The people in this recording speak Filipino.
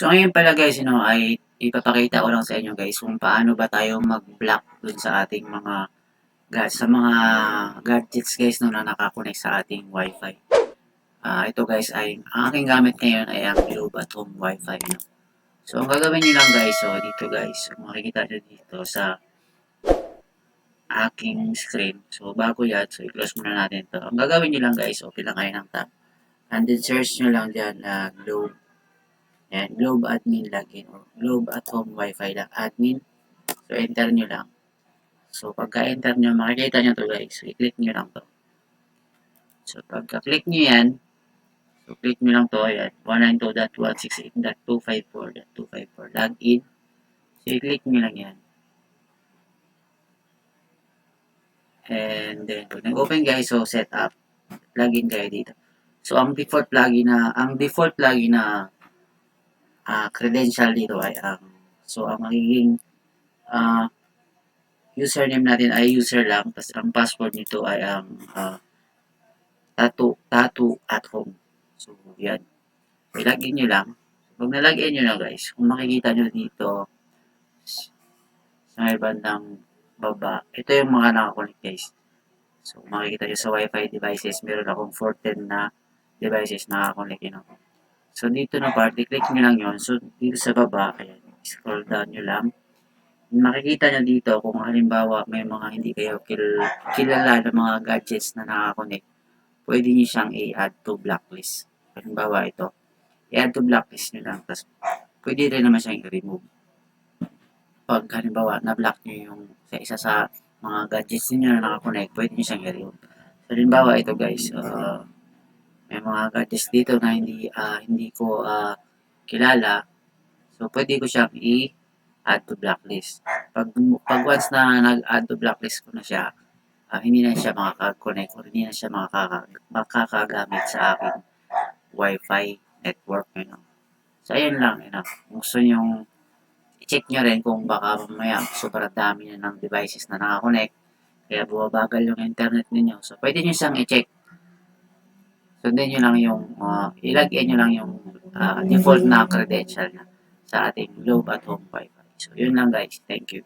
So, ngayon pala guys, you know, ay ipapakita ko lang sa inyo guys kung paano ba tayo mag-block dun sa ating mga ga- sa mga gadgets guys no, na nakakonect sa ating wifi. Ah, ito guys ay ang aking gamit ngayon ay ang Globe at Home Wi-Fi. No? So, ang gagawin nyo lang guys, so dito guys, kung makikita nyo dito sa aking screen. So, bago yan, so i-close muna natin to. Ang gagawin nyo lang guys, open lang kayo ng tab. And then search nyo lang dyan na Globe. Yan, Globe Admin Login or Globe at Home Wi-Fi lang. Admin. So, enter nyo lang. So, pagka-enter nyo, makikita nyo to guys. So, i-click nyo lang to. So, pagka-click nyo yan, so, click nyo lang to. Ayan, 192.168.254.254. Login. So, i-click nyo lang yan. And then, pag nag-open guys, so set up. Login kayo dito. So, ang default login na, ang default login na ah, credential dito ay ang, so, ang magiging ah, username natin ay user lang. Tapos, ang password nito ay ang ah, tattoo, tattoo at home. So, yan. I-login nyo lang. Pag nalagyan nyo na guys, kung makikita nyo dito, sa may bandang baba, ito yung mga nakakonect guys. So, makikita nyo sa Wi-Fi devices, meron akong 410 na devices na nakakonect yun ako. So, dito na part, i-click nyo lang yun. So, dito sa baba, ayan, scroll down nyo lang. Makikita nyo dito kung halimbawa may mga hindi kayo kil kilala na mga gadgets na nakakonect, pwede nyo siyang i-add to blacklist. Halimbawa ito, i-add to blacklist nyo lang. Tapos, pwede rin naman siyang i-remove pag halimbawa na-block nyo yung sa isa sa mga gadgets niyo na nakakonect, pwede nyo siyang i-remove. Halimbawa ito guys, uh, may mga gadgets dito na hindi ah, hindi ko ah, kilala. So, pwede ko siyang i-add to blacklist. Pag, pag once na nag-add to blacklist ko na siya, ah, hindi na siya makaka-connect or hindi na siya makaka makakagamit sa aking Wi-Fi network. You know. So, ayun lang. You know. Gusto nyo check nyo rin kung baka mamaya sobrang dami na ng devices na nakakonect kaya bumabagal yung internet ninyo. So, pwede nyo siyang i-check. Sundin nyo lang yung, uh, ilagay nyo lang yung ah, default na credential na sa ating Globe at Home Wi-Fi. So, yun lang guys. Thank you.